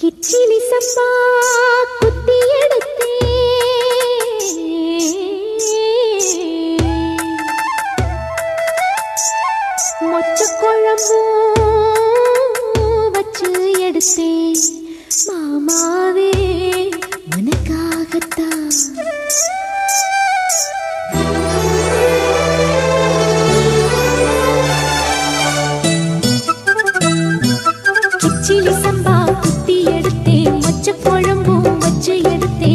கிச்சிலி சப்பா குத்தி எடுத்தே. மொச்ச குழம்பு வச்சு எடுத்தேன் மாமாவே உனக்காகத்தான்.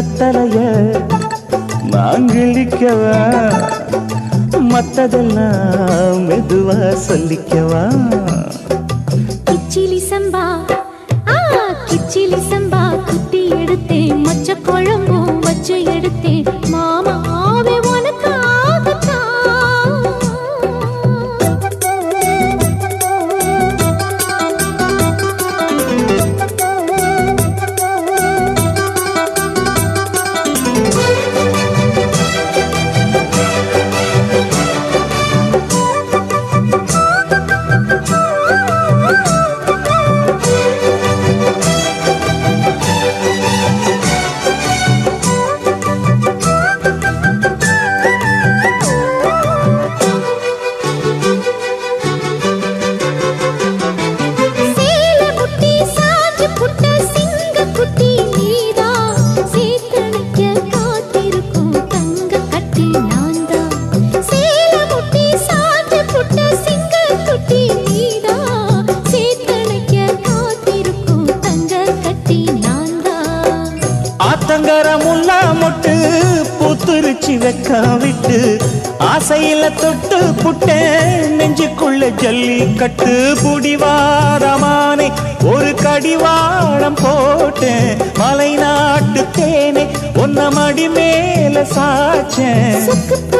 கத்தலைய வெத்தலைய மாங்கிழிக்கவா மத்ததெல்லாம் மெதுவா சொல்லிக்கவா? கிச்சிலி சம்பா ஆ கிச்சிலி சம்பா குட்டிய. பூத்துருச்சி வெக்க விட்டு ஆசையில தொட்டு புட்டேன். நெஞ்சுக்குள்ள ஜல்லி கட்டு புடிவாரமானே ஒரு கடிவாளம் போட்டேன். மலை நாட்டு தேனே ஒன்ன மடி மேல சாச்சேன் புட்ட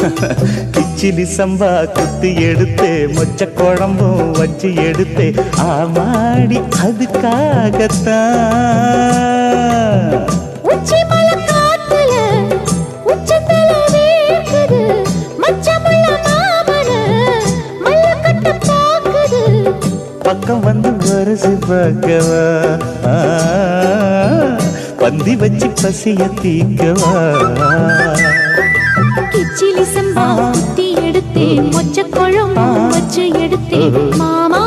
கிச்சிலி சம்பா குத்தி எடுத்தே மொச்ச குழம்பும் வச்சு எடுத்தே ஆமாடி அதுக்காகத்தான். பக்கம் வந்து வருசு பார்க்கவா? பந்தி வச்சு பசிய தீக்கவா? கிச்சிலி சம்பா குத்தி எடுத்தேன் மொச்ச குழம்பு வச்சு எடுத்தேன். மாமா